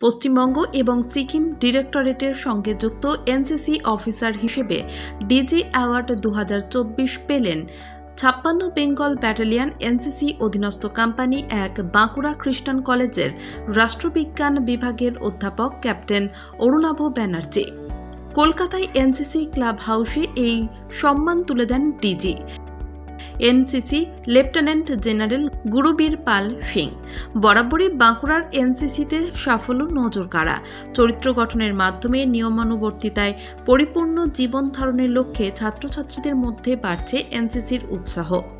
পশ্চিমবঙ্গ এবং সিকিম ডিরেক্টরেটের সঙ্গে যুক্ত এনসিসি অফিসার হিসেবে ডিজি অ্যাওয়ার্ড দু হাজার চব্বিশ পেলেন। ছাপ্পান্ন বেঙ্গল ব্যাটালিয়ন এনসিসি অধীনস্থ কোম্পানি এক বাঁকুড়া খ্রিস্টান কলেজের রাষ্ট্রবিজ্ঞান বিভাগের অধ্যাপক ক্যাপ্টেন অরুণাভ ব্যানার্জি। কলকাতায় এনসিসি ক্লাব হাউসে এই সম্মান তুলে দেন DG. NCC, lieutenant general Gurbir Pal Singh. বরাবরই বাঁকুড়ার এনসিসিতে সাফল্য নজর কাড়া চরিত্র গঠনের মাধ্যমে নিয়মানুবর্তিতায় পরিপূর্ণ জীবন ধারণের লক্ষ্যে ছাত্রছাত্রীদের মধ্যে বাড়ছে এনসিসির উৎসাহ।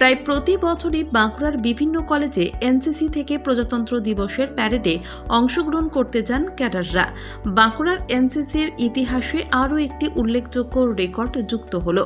প্রায় প্রতি বছরই বাঁকুড়ার বিভিন্ন কলেজে এনসিসি থেকে প্রজাতন্ত্র দিবসের প্যারেডে অংশগ্রহণ করতে যান ক্যাডাররা। বাঁকুড়ার এনসিসির ইতিহাসে আরও একটি উল্লেখযোগ্য রেকর্ড যুক্ত হল।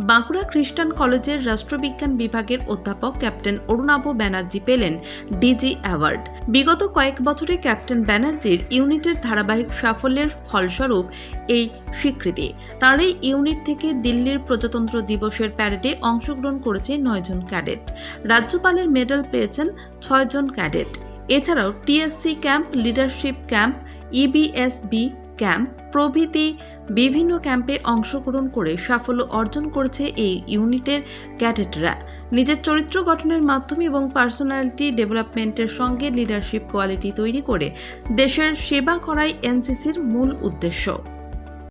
বাঁকুড়া খ্রিস্টান কলেজের রাষ্ট্রবিজ্ঞান বিভাগের অধ্যাপক ক্যাপ্টেন অরুণাভ ব্যানার্জি পেলেন ডিজি অ্যাওয়ার্ড। বিগত কয়েক বছরে ক্যাপ্টেন ব্যানার্জির ইউনিটের ধারাবাহিক সাফল্যের ফলস্বরূপ এই স্বীকৃতি। তার এই ইউনিট থেকে দিল্লির প্রজাতন্ত্র দিবসের প্যারেডে অংশগ্রহণ করেছে নয়জন ক্যাডেট। রাজ্যপালের মেডেল পেয়েছেন ছয়জন ক্যাডেট। এছাড়াও TSC camp, leadership camp, EBSB camp প্রভৃতি বিভিন্ন ক্যাম্পে অংশগ্রহণ করে সাফল্য অর্জন করেছে এই ইউনিটের ক্যাডেটরা। নিজের চরিত্র গঠনের মাধ্যমে এবং পার্সোনালিটি ডেভেলপমেন্টের সঙ্গে লিডারশিপ কোয়ালিটি তৈরি করে দেশের সেবা করাই এনসিসির মূল উদ্দেশ্য।